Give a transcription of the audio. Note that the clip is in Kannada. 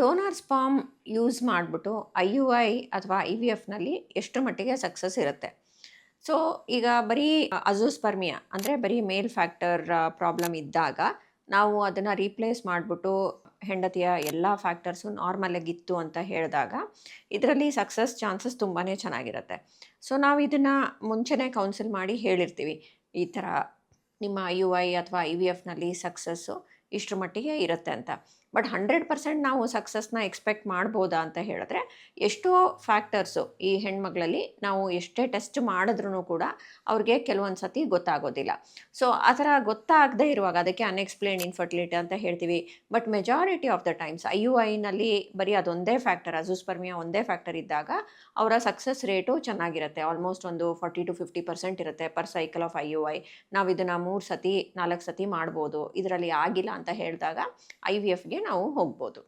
ಡೋನಾರ್ ಸ್ಪಾಮ್ ಯೂಸ್ ಮಾಡಿಬಿಟ್ಟು ಐ ಯು ಐ ಅಥವಾ ಐ ವಿ ಎಫ್ನಲ್ಲಿ ಎಷ್ಟು ಮಟ್ಟಿಗೆ ಸಕ್ಸಸ್ ಇರುತ್ತೆ. ಸೊ ಈಗ ಬರೀ ಅಜೋಸ್ಪರ್ಮಿಯಾ ಅಂದರೆ ಬರೀ ಮೇಲ್ ಫ್ಯಾಕ್ಟರ್ ಪ್ರಾಬ್ಲಮ್ ಇದ್ದಾಗ ನಾವು ಅದನ್ನು ರೀಪ್ಲೇಸ್ ಮಾಡಿಬಿಟ್ಟು ಹೆಂಡತಿಯ ಎಲ್ಲ ಫ್ಯಾಕ್ಟರ್ಸು ನಾರ್ಮಲಾಗಿತ್ತು ಅಂತ ಹೇಳಿದಾಗ ಇದರಲ್ಲಿ ಸಕ್ಸಸ್ ಚಾನ್ಸಸ್ ತುಂಬಾ ಚೆನ್ನಾಗಿರುತ್ತೆ. ಸೊ ನಾವು ಇದನ್ನು ಮುಂಚೆನೇ ಕೌನ್ಸಿಲ್ ಮಾಡಿ ಹೇಳಿರ್ತೀವಿ. ಈ ಥರ ನಿಮ್ಮ ಐ ಯು ಐ ಅಥವಾ ಐ ವಿ ಎಫ್ನಲ್ಲಿ ಸಕ್ಸಸ್ಸು ಇಷ್ಟರ ಮಟ್ಟಿಗೆ ಇರುತ್ತೆ ಅಂತ. ಬಟ್ ಹಂಡ್ರೆಡ್ ಪರ್ಸೆಂಟ್ ನಾವು ಸಕ್ಸಸ್ನ ಎಕ್ಸ್ಪೆಕ್ಟ್ ಮಾಡ್ಬೋದಾ ಅಂತ ಹೇಳಿದ್ರೆ, ಎಷ್ಟೋ ಫ್ಯಾಕ್ಟರ್ಸು ಈ ಹೆಣ್ಮಗಳಲ್ಲಿ ನಾವು ಎಷ್ಟೇ ಟೆಸ್ಟ್ ಮಾಡಿದ್ರೂ ಕೂಡ ಅವ್ರಿಗೆ ಕೆಲವೊಂದು ಸತಿ ಗೊತ್ತಾಗೋದಿಲ್ಲ. ಸೊ ಆ ಥರ ಗೊತ್ತಾಗದೇ ಇರುವಾಗ ಅದಕ್ಕೆ ಅನ್ಎಕ್ಸ್ಪ್ಲೇನ್ ಇನ್ಫರ್ಟಿಲಿಟಿ ಅಂತ ಹೇಳ್ತೀವಿ. But majority of the times I U ಐನಲ್ಲಿ ಬರೀ ಅದೊಂದೇ ಫ್ಯಾಕ್ಟರ್ ಅಜುಸ್ಪರ್ಮಿಯಾ ಒಂದೇ ಫ್ಯಾಕ್ಟರ್ ಇದ್ದಾಗ ಅವರ ಸಕ್ಸಸ್ ರೇಟು ಚೆನ್ನಾಗಿರುತ್ತೆ. ಆಲ್ಮೋಸ್ಟ್ ಒಂದು ಫಾರ್ಟಿ ಟು ಫಿಫ್ಟಿ ಪರ್ಸೆಂಟ್ ಇರುತ್ತೆ per cycle of I U I. ನಾವು ಇದನ್ನು ಮೂರು ಸತಿ, ನಾಲ್ಕು ಸತಿ ಮಾಡ್ಬೋದು. ಇದರಲ್ಲಿ ಆಗಿಲ್ಲ ಅಂತ ಹೇಳಿದಾಗ ಐ ವಿ ಎಫ್ಗೆ ನಾವು ಹೋಗ್ಬೋದು.